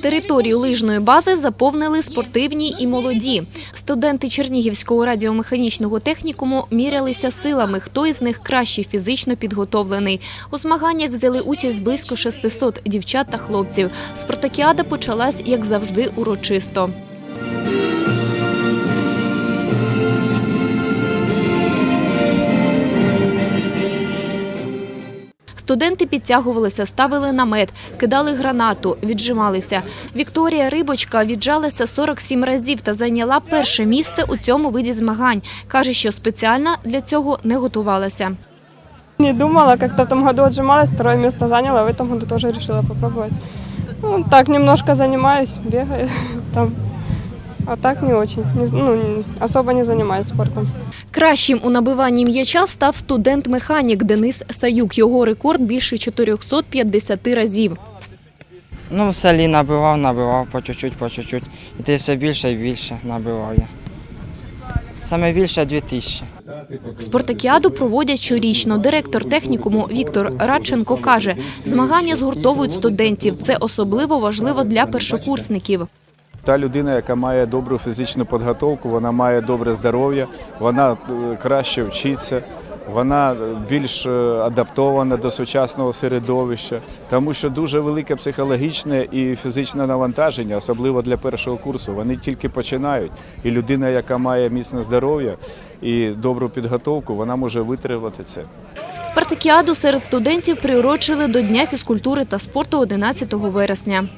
Територію лижної бази заповнили спортивні і молоді. Студенти Чернігівського радіомеханічного технікуму мірялися силами, хто із них краще фізично підготовлений. У змаганнях взяли участь близько 600 дівчат та хлопців. Спартакіада почалась, як завжди, урочисто. Студенти підтягувалися, ставили намет, кидали гранату, віджималися. Вікторія Рибочка віджалася 47 разів та зайняла перше місце у цьому виді змагань. Каже, що спеціально для цього не готувалася. Не думала, как-то в том году отжималась, второе место заняла, в этом году тоже решила попробовать. Ну, так немножко занимаюсь, бегаю там. А так не очень, не, ну, особо не занимаюсь спортом. Кращим у набиванні м'яча став студент-механік Денис Саюк. Його рекорд більше 450 разів. Ну, в селі набивав, набивав по чуть-чуть, по чуть-чуть. І ти все більше і більше набивав я. Саме більше 2000. Спартакіаду проводять щорічно. Директор технікуму Віктор Радченко каже, змагання згуртовують студентів. Це особливо важливо для першокурсників. Та людина, яка має добру фізичну підготовку, вона має добре здоров'я, вона е, краще вчиться, вона е, більш е, адаптована до сучасного середовища, тому що дуже велике психологічне і фізичне навантаження, особливо для першого курсу. Вони тільки починають. І людина, яка має міцне здоров'я і добру підготовку, вона може витримати це. Спартакіаду серед студентів приурочили до Дня фізкультури та спорту 11 вересня.